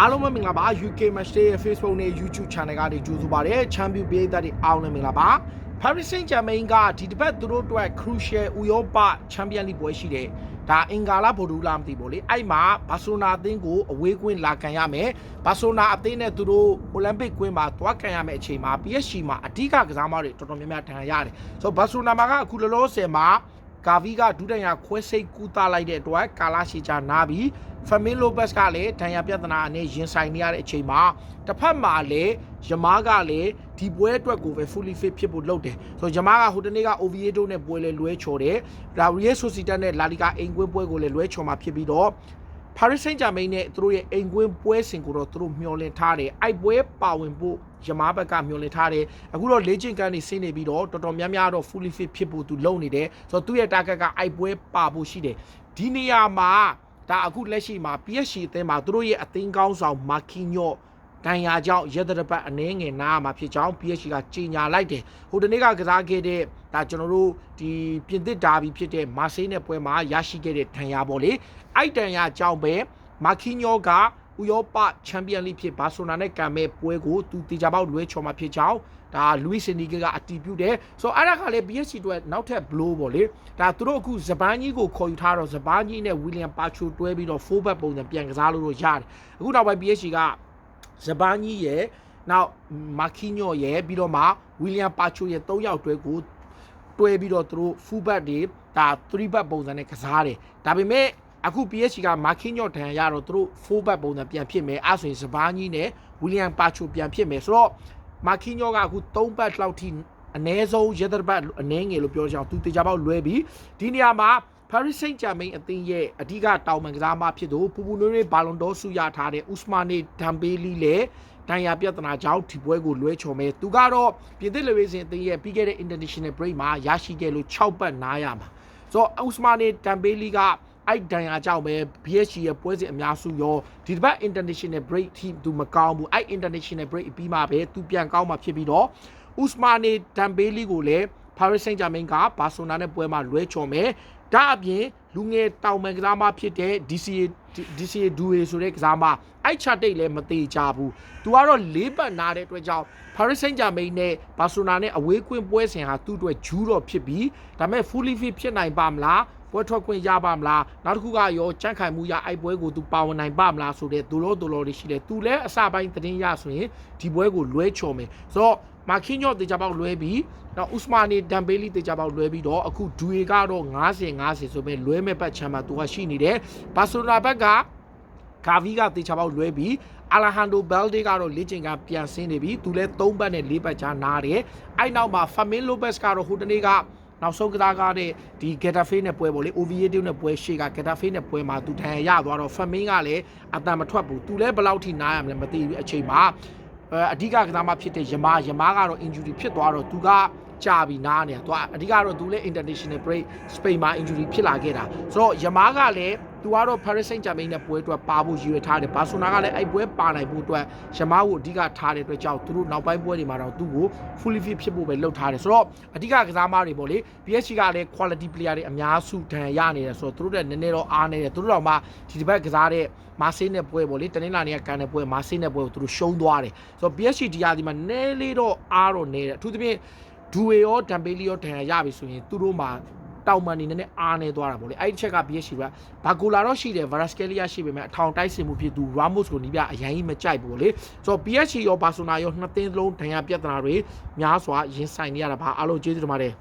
အားလုံးပဲမင်္ဂလာပါ UK Match Day ရဲ့ Facebook နဲ့ YouTube Channel ကနေကြိုဆိုပါရစေချန်ပီယံပြည်သက်တွေအားလုံးလည်းမင်္ဂလာပါ Paris Saint-Germain ကဒီတစ်ပတ်သူတို့အတွက် crucial ဥရောပချန်ပီယံလိပွဲရှိတယ်ဒါအင်္ဂါလာဗိုလ်ဒူလာမသိဘူးလေအဲ့မှာဘာဆိုနာအသင်းကိုအဝေးကွင်းလာခံရမယ်ဘာဆိုနာအသင်းနဲ့သူတို့အိုလံပစ်ကွင်းမှာသွားခံရမယ်အချိန်မှာ PSG မှာအဓိကကစားမတွေတော်တော်များများထန်ရတယ်ဆိုတော့ဘာဆိုနာမှာကအခုလောလောဆယ်မှာ ကာဗီကဒုဒဏ်ရာခွဲစိတ်ကူးသားလိုက်တဲ့အတွက်ကာလာရှိချာနာပြီးဖမင်းလိုဘက်စ်ကလည်းဒဏ်ရာပြဿနာအနေရင်ဆိုင်နေရတဲ့အချိန်မှာတစ်ဖက်မှာလည်းယမားကလည်းဒီပွဲအတွက်ကိုပဲ fully fit ဖြစ်ဖို့လုပ်တယ်ဆိုတော့ယမားကဟိုတနေ့က Oviedo နဲ့ပွဲလဲလွဲချော်တယ်ဒါ Real Sociedad နဲ့ La Liga အိမ်ကွင်းပွဲကိုလည်းလွဲချော်မှာဖြစ်ပြီးတော့ Paris Saint-Germain နဲ့သူတို့ရဲ့အိမ်ကွင်းပွဲစဉ်ကိုတော့သူတို့မျှော်လင့်ထားတယ်အိုက်ပွဲပါဝင်ဖို့ယမားဘက်ကမျှော်လင့်ထားတယ်အခုတော့လေ့ကျင့်ခန်းတွေဆင်းနေပြီးတော့တော်တော်များများတော့ fully fit ဖြစ်ဖို့သူလုပ်နေတယ်ဆိုတော့သူ့ရဲ့ target ကအိုက်ပွဲပါဖို့ရှိတယ်ဒီနေရာမှာဒါအခုလက်ရှိမှာ PSG အသင်းမှာသူတို့ရဲ့အသင်းကောင်းဆောင်မာ ကီညော့တန်ရာကြောင့်ရသတပတ်အနှဲငယ်နားမှာဖြစ်ကြောင်း PSG ကကြေညာလိုက်တယ်ဟိုတနေ့ကကစားခဲ့တဲ့ဒါကျွန်တော်တို့ဒီပြင်သစ်ဒါဘီဖြစ်တဲ့မာဆေးနဲ့ပွဲမှာရရှိခဲ့တဲ့တန်ရာပေါ့လေအဲ့တန်ရာကြောင့်ပဲမာကီညော့ကဥရောပချန်ပီယံလိဖြစ်ဘာဆိုနာနဲ့ကံမဲ့ပွဲကိုသူတေချာပေါက်လွဲချော်မှာဖြစ်ကြောင်းဒါလူးစ်စနီဂေကအတီးပြုတယ်ဆိုတော့အဲ့ဒါကလည်း PSG အတွက်နောက်ထပ် blow ပေါ့လေဒါသူတို့အခုဇပန်ကြီးကိုခေါ်ယူထားတော့ဇပန်ကြီးနဲ့ဝီလီယံပါချိုတွဲပြီးတော့4ဘက်ပုံစံပြန်ကစားလို့တော့ရတယ်အခုနောက်ပိုင်း PSG က ဇပန်ကြီးရဲ့နောက်မာကီညိုရဲ့ပြီးတော့မှဝီလီယံပါချိုရဲ့၃ယောက်တွဲကိုတွဲပြီးတော့သူတို့ full back တွေဒါ3 back ပုံစံနဲ့ကစားတယ်ဒါပေမဲ့အခု PSG ကမာကီညိုထံရတော့သူတို့4 back ပုံစံပြန်ဖြစ်မယ်အဲ့ဆိုရင်ဇပန်ကြီးနဲ့ဝီလီယံပါချိုပြန်ဖြစ်မယ်ဆိုတော့မာကီညိုကအခု3 back လောက်ထိအ ਨੇ ဆုံးရသက်ပတ်အနှဲငယ်လို့ပြောကြအောင်သူတေချာပေါက်လွဲပြီးဒီနေရာမှာ Paris Saint-Germain အသင်းရဲ့အဓိကတောင်ပန်ကစားမဖြစ်သူပူပူနွေးနွေးဘာလွန်ဒေါဆုရထားတဲ့ Ousmane Dembele လည်းတန်ရာပြဿနာကြောင့်ဒီပွဲကိုလွဲချော်မယ်သူကတော့ပြင်သစ်လူရေးစဉ်အသင်းရဲ့ပြီးခဲ့တဲ့ International Break မှာရရှိခဲ့လို့6ပတ်နားရမှာဆိုတော့ Ousmane Dembele ကအဲ့ဒဏ်ရာကြောင့်ပဲ BSC ရဲ့ပွဲစဉ်အများစုရောဒီတစ်ပတ် international break ထိသူမကောင်းဘူးအဲ့ international break ပြီးမှပဲသူပြန်ကောင်းမှဖြစ်ပြီးတော့ Ousmane Dembele ကိုလည်း Paris Saint-Germain ကဘာဆိုနာနဲ့ပွဲမှာလွဲချော်မယ် ဒါအပြင်လူငယ်တောင်ပန်ကစားမဖြစ်တဲ့ DCA DCA Due ဆိုတဲ့ကစားမအဲ့ချတိတ်လည်းမသေးကြဘူးသူကတော့လေးပတ်နာတဲ့အတွက်ကြောင့် Paris Saint-Germain နဲ့ Barcelona နဲ့အဝေးကွင်းပွဲစဉ်ဟာသူ့အတွက်ဂျူးတော့ဖြစ်ပြီးဒါပေမဲ့ fully fit ဖြစ်နိုင်ပါမလားပွဲထွက်ခွင့်ရပါမလားနောက်တစ်ခုကရောကြန့်ခိုင်မှုရအိုက်ပွဲကိုသူပါဝင်နိုင်ပါမလားဆိုတဲ့ဒူလောဒူလောတွေရှိတယ်သူလည်းအစပိုင်းသတင်းရဆိုရင်ဒီပွဲကိုလွဲချော်မယ်ဆိုတော့ မာခင်းညော့တေချာပေါက်လွဲပြီးနောက်ဥစမာနီဒမ်ဘေလီတေချာပေါက်လွဲပြီးတော့အခုဒူေကတော့90 90ဆိုပေမဲ့လွဲမဲ့ပတ်ချမ်းမှာသူကရှိနေတယ်ဘာဆိုနာဘက်ကကာဗီကတေချာပေါက်လွဲပြီးအာလာဟန်ဒိုဘယ်လ်ဒေကတော့လေ့ကျင့်ကပြန်ဆင်းနေပြီသူလည်း3ပတ်နဲ့4ပတ်ချာနားတယ်အဲ့နောက်မှာဖာမင်လိုဘက်စ်ကတော့ဟိုတနေ့ကနောက်ဆုံးကစားကားတဲ့ဒီ Getafe နဲ့ပွဲပေါ့လေ Oviedo နဲ့ပွဲရှေ့က Getafe နဲ့ပွဲမှာသူထန်ရသွားတော့ Famin ကလည်းအတန်မထွက်ဘူးသူလည်းဘယ်လောက်ထိနားရမလဲမသိဘူးအချိန်မှာ အဲအဓိကကစားမဖြစ်တဲ့ယမာယမာကတော့ injury ဖြစ်သွားတော့သူကကြာပြီနားနေတာသူကအဓိကတော့သူလည်း international break Spain မှာ injury ဖြစ်လာခဲ့တာဆိုတော့ယမားကလည်း သူကတော့ Paris Saint-Germain နဲ့ပွဲအတွက်ပါဖို့ရည်ရွယ်ထားတယ်ဘာဆိုနာကလည်းအဲ့ပွဲပါနိုင်ဖို့အတွက်ယမားကိုအဓိကထားတဲ့အတွက်ကြောင့်သူတို့နောက်ပိုင်းပွဲတွေမှာတော့သူ့ကို fully fit ဖြစ်ဖို့ပဲလုပ်ထားတယ်ဆိုတော့အဓိကကစားမတွေပေါ့လေ PSG ကလည်း quality player တွေအများစုဒဏ်ရနေတယ်ဆိုတော့သူတို့လည်းနည်းနည်းတော့အားနေတယ်သူတို့တော့မှဒီတစ်ပတ်ကစားတဲ့မာဆေးနဲ့ပွဲပေါ့လေတနင်္လာနေ့ကကန်တဲ့ပွဲမာဆေးနဲ့ပွဲကိုသူတို့ရှုံးသွားတယ်ဆိုတော့ PSG ဒီရာဒီမှာနည်းလေးတော့အားတော့နေတယ်အထူးသဖြင့်ဒူဝေရောဒမ်ဘေလီရောဒဏ်ရာရပြီဆိုရင်သူတို့မှာ တောင်မန်နေနဲ့အားနေသွားတာပေါ့လေအဲ့ဒီချက်က PSG ကဘာဂိုလာတော့ရှိတယ်ဗာရစကယ်လီယာရှိပေမဲ့အထောင်တိုက်စင်မှုဖြစ်သူ Ramos ကိုနီးပြအရင်ကြီးမကြိုက်ဘူးလေဆိုတော့ PSG ရောဘာဆိုနာရောနှစ်သင်းလုံးဒဏ်ရာပြဿနာတွေများစွာရင်ဆိုင်နေရတာပါအားလုံးကျေးဇူးတင်ပါတယ်